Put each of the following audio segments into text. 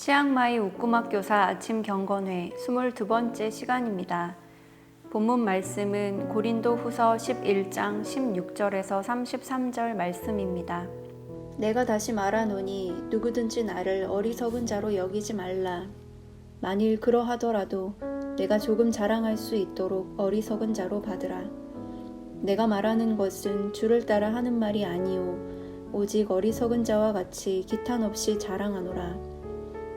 치앙마이 우꾸막 교사 아침 경건회 22번째 시간입니다. 본문 말씀은 고린도 후서 11장 16절에서 33절 말씀입니다. 내가 다시 말하노니 누구든지 나를 어리석은 자로 여기지 말라. 만일 그러하더라도 내가 조금 자랑할 수 있도록 어리석은 자로 받으라. 내가 말하는 것은 주를 따라 하는 말이 아니요 오직 어리석은 자와 같이 기탄 없이 자랑하노라.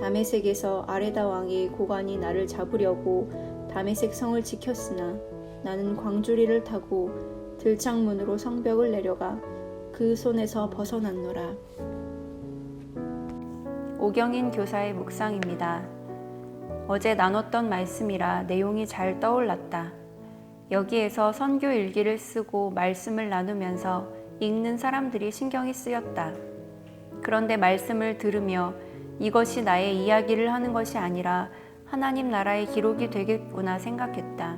다메섹에서 아레다 왕의 고관이 나를 잡으려고 다메섹 성을 지켰으나 나는 광주리를 타고 들창문으로 성벽을 내려가 그 손에서 벗어났노라. 오경인 교사의 묵상입니다. 어제 나눴던 말씀이라 내용이 잘 떠올랐다. 여기에서 선교 일기를 쓰고 말씀을 나누면서 읽는 사람들이 신경이 쓰였다. 그런데 말씀을 들으며 이것이 나의 이야기를 하는 것이 아니라 하나님 나라의 기록이 되겠구나 생각했다.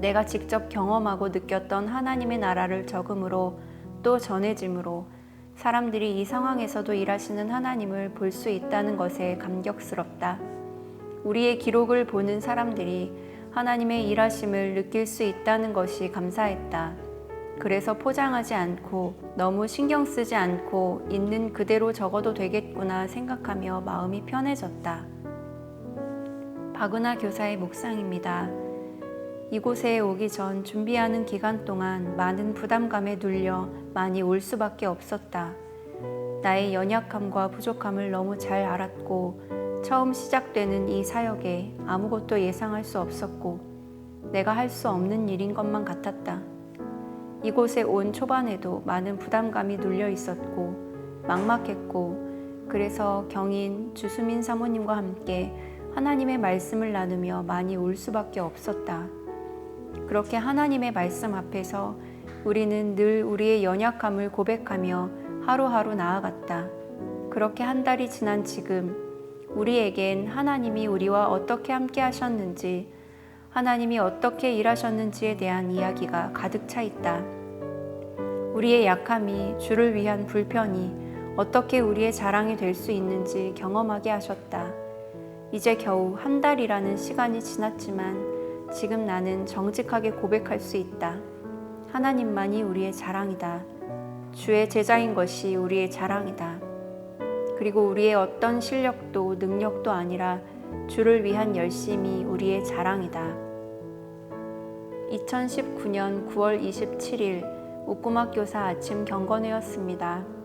내가 직접 경험하고 느꼈던 하나님의 나라를 적음으로 또 전해짐으로 사람들이 이 상황에서도 일하시는 하나님을 볼 수 있다는 것에 감격스럽다. 우리의 기록을 보는 사람들이 하나님의 일하심을 느낄 수 있다는 것이 감사했다. 그래서 포장하지 않고 너무 신경 쓰지 않고 있는 그대로 적어도 되겠구나 생각하며 마음이 편해졌다. 박은하 교사의 묵상입니다. 이곳에 오기 전 준비하는 기간 동안 많은 부담감에 눌려 많이 울 수밖에 없었다. 나의 연약함과 부족함을 너무 잘 알았고 처음 시작되는 이 사역에 아무것도 예상할 수 없었고 내가 할 수 없는 일인 것만 같았다. 이곳에 온 초반에도 많은 부담감이 눌려 있었고 막막했고 그래서 경인 주수민 사모님과 함께 하나님의 말씀을 나누며 많이 울 수밖에 없었다. 그렇게 하나님의 말씀 앞에서 우리는 늘 우리의 연약함을 고백하며 하루하루 나아갔다. 그렇게 한 달이 지난 지금 우리에겐 하나님이 우리와 어떻게 함께 하셨는지, 하나님이 어떻게 일하셨는지에 대한 이야기가 가득 차 있다. 우리의 약함이 주를 위한 불편이 어떻게 우리의 자랑이 될 수 있는지 경험하게 하셨다. 이제 겨우 한 달이라는 시간이 지났지만 지금 나는 정직하게 고백할 수 있다. 하나님만이 우리의 자랑이다. 주의 제자인 것이 우리의 자랑이다. 그리고 우리의 어떤 실력도 능력도 아니라 주를 위한 열심이 우리의 자랑이다. 2019년 9월 27일 옥구막 교사 아침 경건회였습니다.